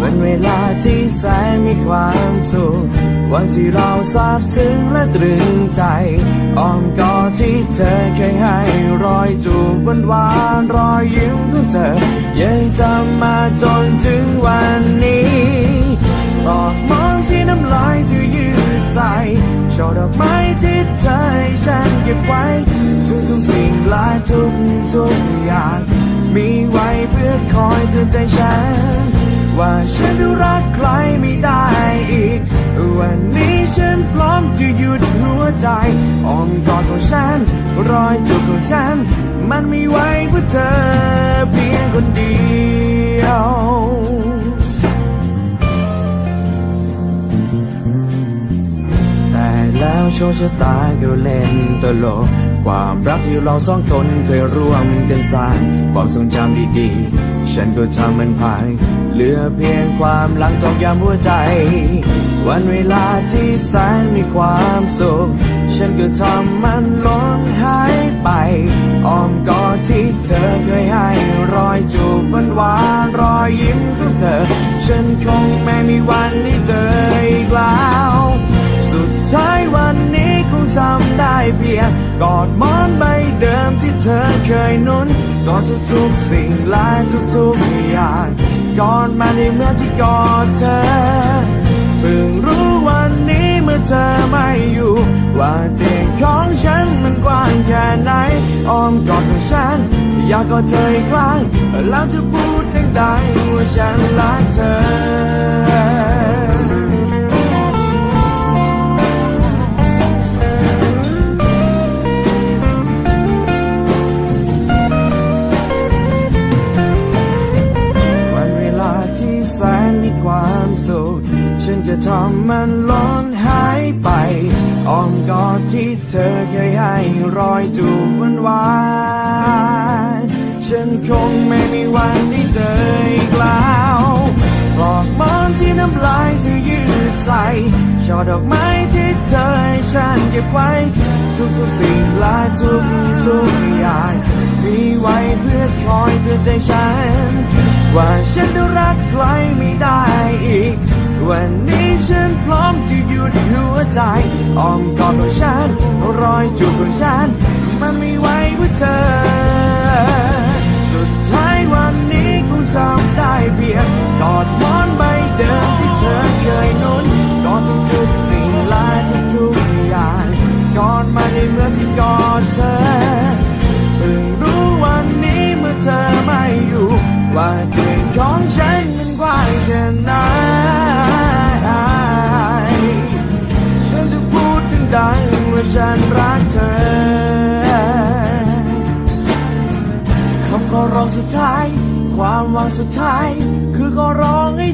วันเวลาที่แสนมีความสุขวันที่เราซาบซึ้งและตรึงใจอ้อมกอดที่เธอเคยให้รอยจูบหวานหวานรอยยิ้มของเธอ ยังจำมาจนถึงวันนี้ปลอกมอนที่น้ำลายที่ยืดใส่ช่อดอกไม้ที่เธอให้ฉันเก็บไว้ ทุกทุกสิ่งและทุกทุกอย่าง มีไว้เพื่อคอยเตือนใจฉัน ว่าฉันจะรักใครไม่ได้อีก วันนี้ฉันพร้อมจะหยุดหัวใจอ้อมกอดของฉัน รอยจูบของฉัน มันมีไว้ โชคชะตาก็เล่นตลก ความรักที่เราสองคนเคยร่วมกันสร้าง ความทรงจำดีๆ ฉันก็ทำมันพังเหลือเพียงความหลังจอกยามหัวใจ วันเวลาที่แสนมีความสุข ฉันก็ทำมันล้นหายไปอ้อมกอดที่เธอเคยให้รอยจูบหวานหวานรอยยิ้มของเธอ ฉันคงไม่มีวันได้เจออีกแล้ว เพียกอดมอนใบเดิมที่เธอเคยนุ่นกอดทุกๆสิ่งและทุกๆอย่างกอดมาในเมื่อที่กอดเธอเพิ่งรู้วันนี้เมื่อเธอไม่อยู่ ว่าเตียงของฉันมันกว้างแค่ไหนอ้อมกอดของฉันอยากกอดเธออีกครั้งแล้วจะพูดดังๆว่าฉันรักเธอ มีความสุขฉันก็ทำมันล้นหายไปอ้อมกอดที่เธอเคยให้รอยจูบวานหวานฉันคงไม่มีวันได้เจออีกแล้วปลอกหมอนที่น้ำลายเธอยืดใส่ช่อดอกไม้ที่เธอให้ฉันเก็บไว้ ทุกๆสิ่งและทุกๆอย่างมีไว้เพื่อคอยเตือนใจฉัน ว่าฉันจะรักใครไม่ได้อีก วันนี้ฉันพร้อมจะหยุดหัวใจอ้อมกอดของฉันรอยจูบของฉัน มันไม่ไหวเพื่อเธอ เตียงของฉันมันกว้างแค่ไหนฉันจะพูดดังๆว่าฉันรักเธอคำขอร้องสุดท้าย ความหวังสุดท้าย คือขอร้องให้